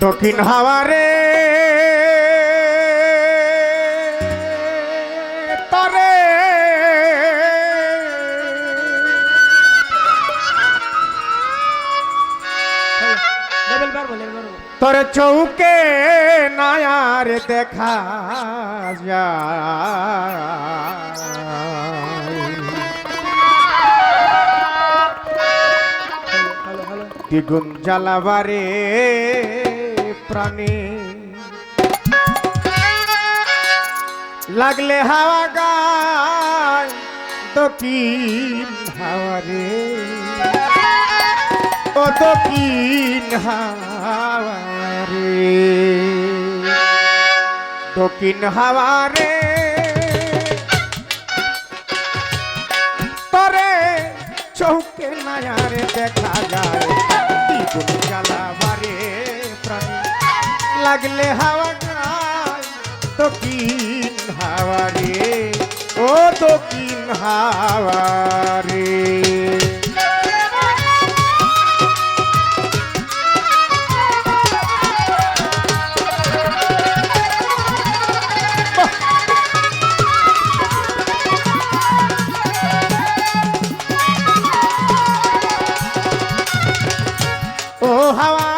দক্ষিণ হাওয়ারে। তরে। চৌকে নায়ার দেখা হ্যালো দ্বিগুণ জ্বালাবারে। প্রাণী। লাগলে হাওয়া গায়, দক্ষিণ হাওয়ারে ও দক্ষিণ হাওয়ারে দক্ষিণ হাওয়ারে তরে চৌকে নায়ারে দেখা যায় দ্বিগুণ জ্বালাবারে লাগলে হাওয়া দক্ষিণ হাওয়ারে ও দক্ষিণ হাওয়ারে ও হাওয়ারে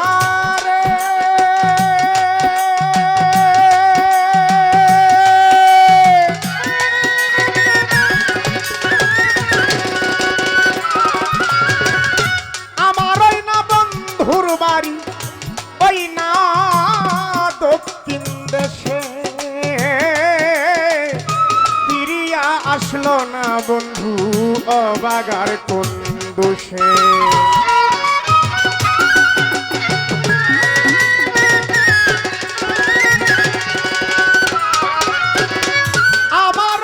বন্ধু, অবাগার কোন দোষে? আমার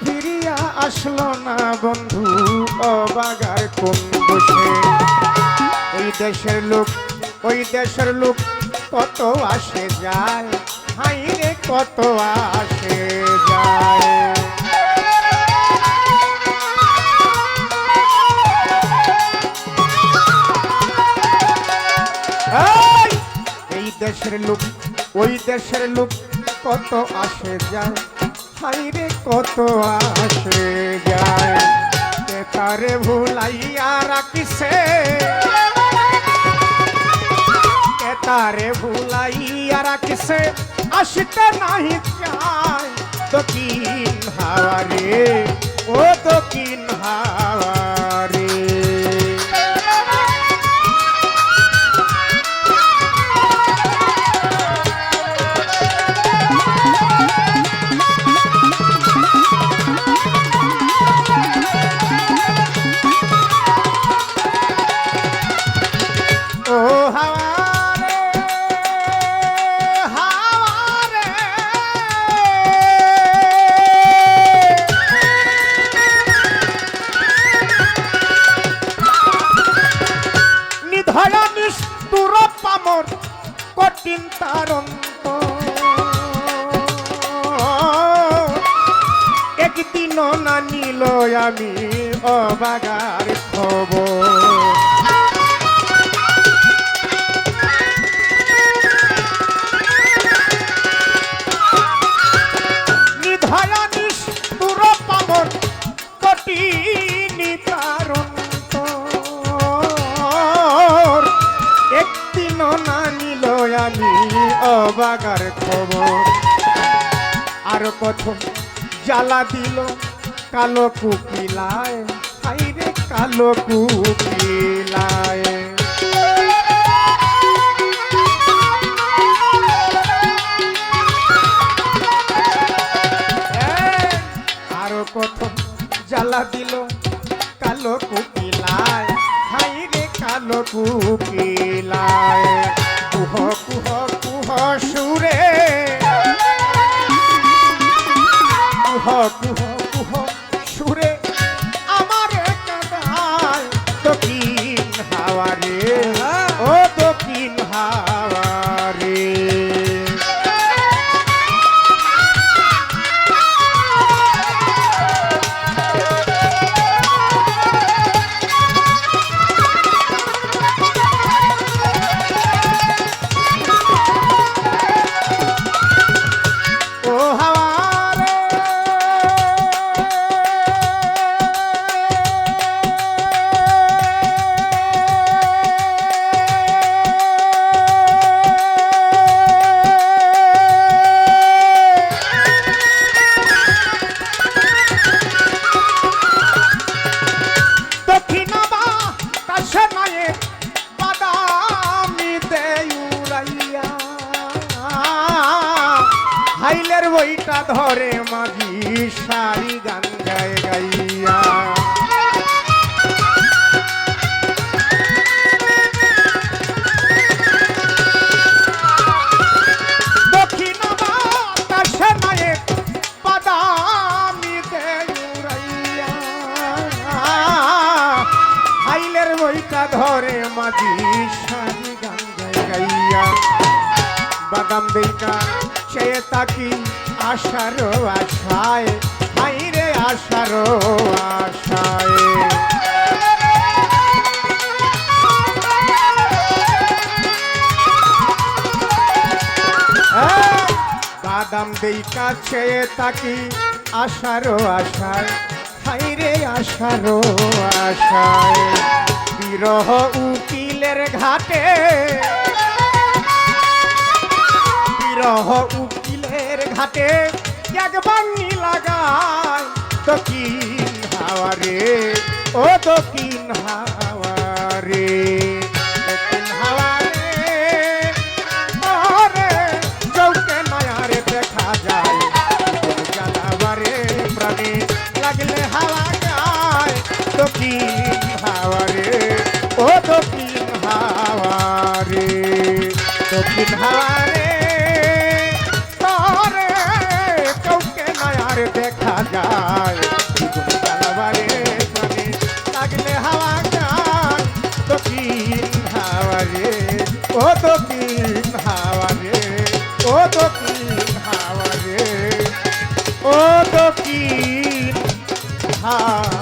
ফিরিয়া আসলো না বন্ধু, অবাগার কোন বসে এই দেশের লোক ওই দেশের লোক কত আসে যায় হাই রে কত আসে যায় এই! দেশের লোক, ওই দেশের লোক কত আসে যায়, হাইরে কত আসে যায় তারে ভুলাইয়া রাখিছে কে তারে ভুলাইয়া রাখিছে আসতে নাহি চায় দক্ষিণ হাওয়ারে ও দক্ষিণ হাওয়ারে ও হাওয়ারে নিধয়া নিষ্ঠুর পামর কঠিন তারন্ত একদিন না নিল আমি অবাগার খবর। আমি অবাগার খবর। আর প্রথম জ্বালা দিল কালো কুকিলায়। হাইরে কালো কুকিলায়। আরও প্রথম জ্বালা দিল কালো কুকিলায়। হাই রে কালো কুকিলায়। কুহ কুহ কুহ সুরে। কুহ কুহ ধরে মাঝি সারি গান গায় গাইয়া। ধরে মাঝি সারি গান গাইয়া। বাদাম দেইটা চেয়ে তাকি আশার আশায়, হাইরে আশার আশায়। বাদাম দেই কাছে তাকি আশারো আশায়, হাইরে আশারো আশায়। বিরহ উকিলের ঘাটে, বিরহ উকিলের ঘাটে এক বাঙি লাগায় দক্ষিণ হাওয়ারে, ও দক্ষিণ হাওয়ারে। দক্ষিণ হাওয়ারে ওরে চৌকে নয়ারে দেখা যায়। জানাবারে প্রাণে লাগলে হাওয়া গায় হাওয়ারে, ও দক্ষিণ হাওয়ারে। দক্ষিণ হাওয়ারে ও হাওয়া রে? ও দক্ষিণ হাওয়া